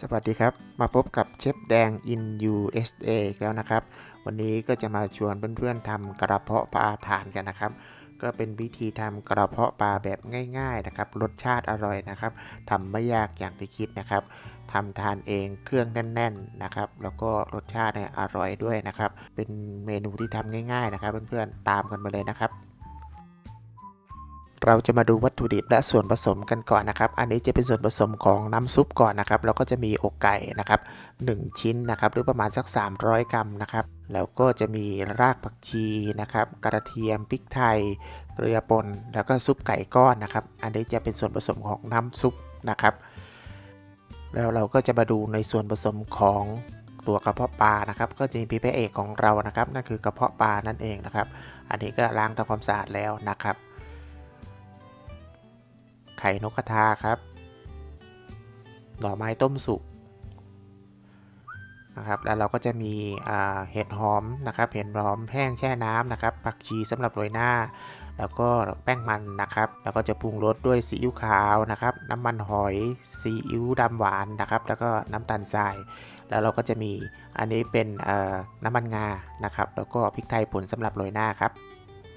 สวัสดีครับ มาพบกับเชฟแดง in USA อีกแล้วนะครับ วันนี้ก็จะมาชวนเพื่อนๆทำกระเพาะปลาทานกันนะครับ ก็เป็นวิธีทำกระเพาะปลาแบบง่ายๆนะครับ รสชาติอร่อยนะครับทำไม่ยากอย่างที่คิดนะครับทำทานเองเครื่องแน่นๆนะครับ แล้วก็รสชาติเนี่ยอร่อยด้วยนะครับ เป็นเมนูที่ทำง่าย ๆนะครับ เพื่อนๆตามกันมาเลยนะครับ เราจะมาดูวัตถุดิบและส่วนผสมกันก่อนนะครับ อันนี้จะเป็นส่วนผสมของน้ำซุปก่อนนะครับ แล้วก็จะมีอกไก่นะครับ 1 ชิ้นนะครับ หรือประมาณสัก 300 กรัมนะครับ แล้วก็จะมีรากผักชีนะครับ กระเทียม พริกไทย เกลือป่น แล้วก็ซุปไก่ก้อนนะครับ อันนี้จะเป็นส่วนผสมของน้ำซุปนะครับ แล้วเราก็จะมาดูในส่วนผสมของตัวกระเพาะปลานะครับ ก็จะมีพระเอกของเรานะครับ นั่นคือกระเพาะปลานั่นเองนะครับ อันนี้ก็ล้างทำความสะอาดแล้วนะครับ ข่นกกระทาครับ หน่อไม้ต้มสุกนะครับ แล้วเราก็จะมีเห็ดหอมนะครับ เห็ดหอมแห้งแช่น้ำนะครับ ผักชีสำหรับโรยหน้า แล้วก็แป้งมันนะครับ แล้วก็จะปรุงรสด้วยซีอิ๊วขาวนะครับ น้ำมันหอย ซีอิ๊วดำหวานนะครับ แล้วก็น้ำตาลทราย แล้วเราก็จะมีอันนี้เป็นน้ำมันงา นะครับ แล้วก็พริกไทยป่นสำหรับโรยหน้าครับ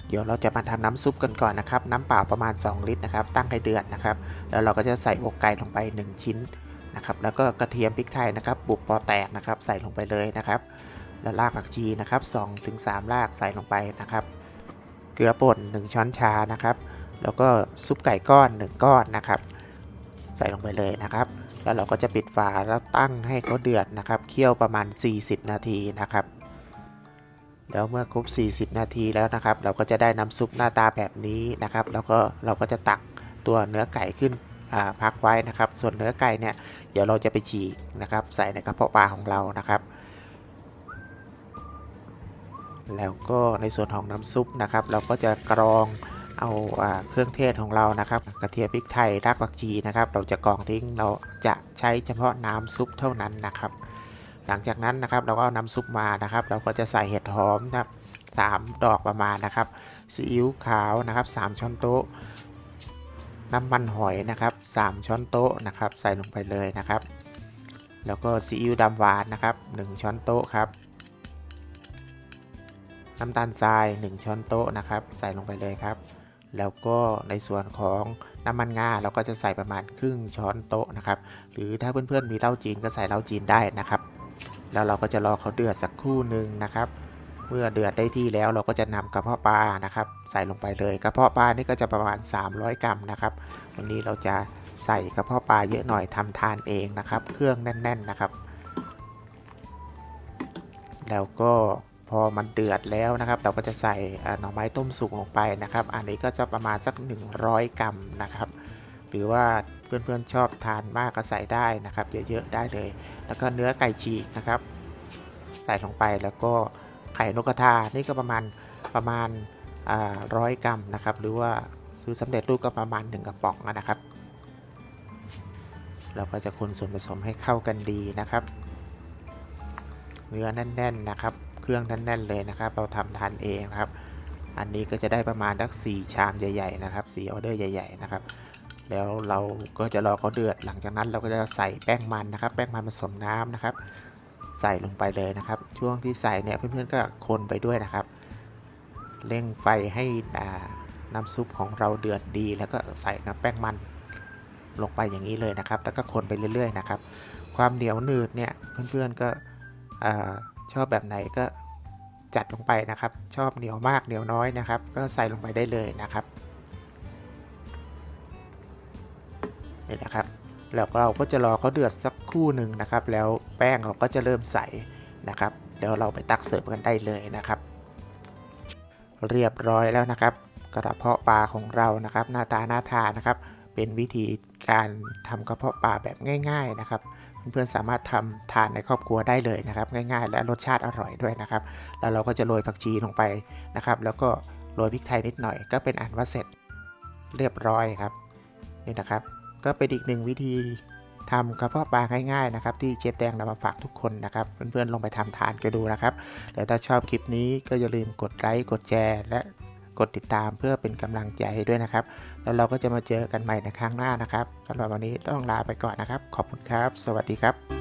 เดี๋ยวเราจะมาทำน้ำซุปกันก่อนนะครับ น้ำเปล่าประมาณ 2 ลิตรนะครับ ตั้งให้เดือดนะครับ แล้วเราก็จะใส่อกไก่ลงไป 1 ชิ้นนะครับ แล้วก็กระเทียมพริกไทยนะครับบุบปอแตกนะครับ ใส่ลงไปเลยนะครับ แล้วรากผักชีนะครับ2ถึง3รากใส่ลงไปนะครับ เกลือป่น 1 ช้อนชานะครับ แล้วก็ซุปไก่ก้อน 1 ก้อนนะครับ ใส่ลงไปเลยนะครับ แล้วเราก็จะปิดฝาแล้วตั้งให้เขาเดือดนะครับ เคี่ยวประมาณ 40 นาทีนะครับ แล้วเมื่อครบ 40 นาทีแล้วนะครับ เราก็จะได้น้ำซุปหน้าตาแบบนี้นะครับ แล้วก็เราก็จะตักตัวเนื้อไก่ขึ้นพักไว้นะครับ ส่วนเนื้อไก่เนี่ยเดี๋ยวเราจะไปฉีกนะครับ ใส่ในกระเพาะปลาของเรานะครับ แล้วก็ในส่วนของน้ำซุปนะครับ เราก็จะกรองเอาเครื่องเทศของเรานะครับ กระเทียมพริกไทยรากผักชีนะครับ เราจะกรองทิ้งเราจะใช้เฉพาะน้ำซุปเท่านั้นนะครับ หลังจากนั้นนะครับเราก็เอาน้ำซุปมานะครับ เราก็จะใส่เห็ดหอมนะครับสามดอกประมาณนะครับซีอิ๊วขาวนะครับ 3 ช้อนโต๊ะ น้ำมันหอยนะครับ 3 ช้อนโต๊ะนะครับ ใส่ลงไปเลยนะครับ แล้วก็ซีอิ๊วดำหวานนะครับ 1 ช้อนโต๊ะครับน้ำตาลทราย 1 ช้อนโต๊ะนะครับ ใส่ลงไปเลยครับ แล้วก็ในส่วนของน้ำมันงาเราก็จะใส่ประมาณครึ่งช้อนโต๊ะนะครับ หรือถ้าเพื่อนๆมีเหล้าจีนก็ใส่เหล้าจีนได้นะครับ แล้วเราก็จะรอเขาเดือดสักครู่หนึ่งนะครับ เมื่อเดือดได้ที่แล้วเราก็จะนำกระเพาะปลานะครับ ใส่ลงไปเลยกระเพาะปลานี่ก็จะประมาณ 300 กรัมนะครับ วันนี้เราจะใส่กระเพาะปลาเยอะหน่อยทำทานเองนะครับ เครื่องแน่น ๆนะครับ แล้วก็พอมันเดือดแล้วนะครับ เราก็จะใส่หน่อไม้ต้มสุกลงไปนะครับ อันนี้ก็จะประมาณสัก 100 กรัมนะครับ หรือว่า เพื่อนๆชอบทานมากก็ใส่ได้นะครับ เยอะๆได้เลย แล้วก็เนื้อไก่ฉีกนะครับ ใส่ลงไปแล้วก็ไข่นกกระทานี่ก็ประมาณประมาณร้อยกรัมนะครับ หรือว่าซื้อสำเร็จรูปก็ประมาณ1กระป๋องนะครับ เราก็จะคนส่วนผสมให้เข้ากันดีนะครับ เนื้อแน่นๆนะครับ เครื่องแน่นๆเลยนะครับ เราทำทานเองนะครับ อันนี้ก็จะได้ประมาณสัก4ชามใหญ่ ๆ นะครับ4ออเดอร์ใหญ่ ๆ นะครับ แล้วเราก็จะรอเขาเดือด หลังจากนั้นเราก็จะใส่แป้งมันนะครับ แป้งมันผสมน้ำนะครับ ใส่ลงไปเลยนะครับ ช่วงที่ใส่เนี่ยเพื่อนๆก็คนไปด้วยนะครับ เร่งไฟให้น้ำซุปของเราเดือดดี แล้วก็ใส่น้ำแป้งมันลงไปอย่างนี้เลยนะครับ แล้วก็คนไปเรื่อย ๆ นะครับ ความเหนียวหนืดเนี่ยเพื่อนๆก็ชอบแบบไหนก็จัดลงไปนะครับ ชอบเหนียวมากเหนียวน้อยนะครับ ก็ใส่ลงไปได้เลยนะครับ นี่นะครับแล้วเราก็จะรอเขาเดือดสักครู่หนึ่งนะครับ แล้วแป้งเราก็จะเริ่มใสนะครับเดี๋ยวเราไปตักเสิร์ฟกันได้เลยนะครับ เรียบร้อยแล้วนะครับ กระเพาะปลาของเรานะครับ หน้าตาน่าทานนะครับ เป็นวิธีการทำกระเพาะปลาแบบง่าย ๆนะครับเพื่อนๆสามารถทำทานในครอบครัวได้เลยนะครับ ง่ายๆ และรสชาติอร่อยด้วยนะครับ แล้วเราก็จะโรยผักชีลงไปนะครับ แล้วก็โรยพริกไทยนิดหน่อยก็เป็นอันว่าเสร็จเรียบร้อยครับนี่นะครับ ก็เป็นอีกหนึ่งวิธีทำกระเพาะปลาง่ายๆนะครับ ที่เชฟแดงนำมาฝากทุกคนนะครับ เพื่อนๆลองไปทำทานกันดูนะครับแล้วถ้าชอบคลิปนี้ก็อย่าลืมกดไลค์กดแชร์และกดติดตามเพื่อเป็นกำลังใจให้ด้วยนะครับ แล้วเราก็จะมาเจอกันใหม่ในครั้งหน้านะครับสำหรับวันนี้ต้องลาไปก่อนนะครับ ขอบคุณครับ สวัสดีครับ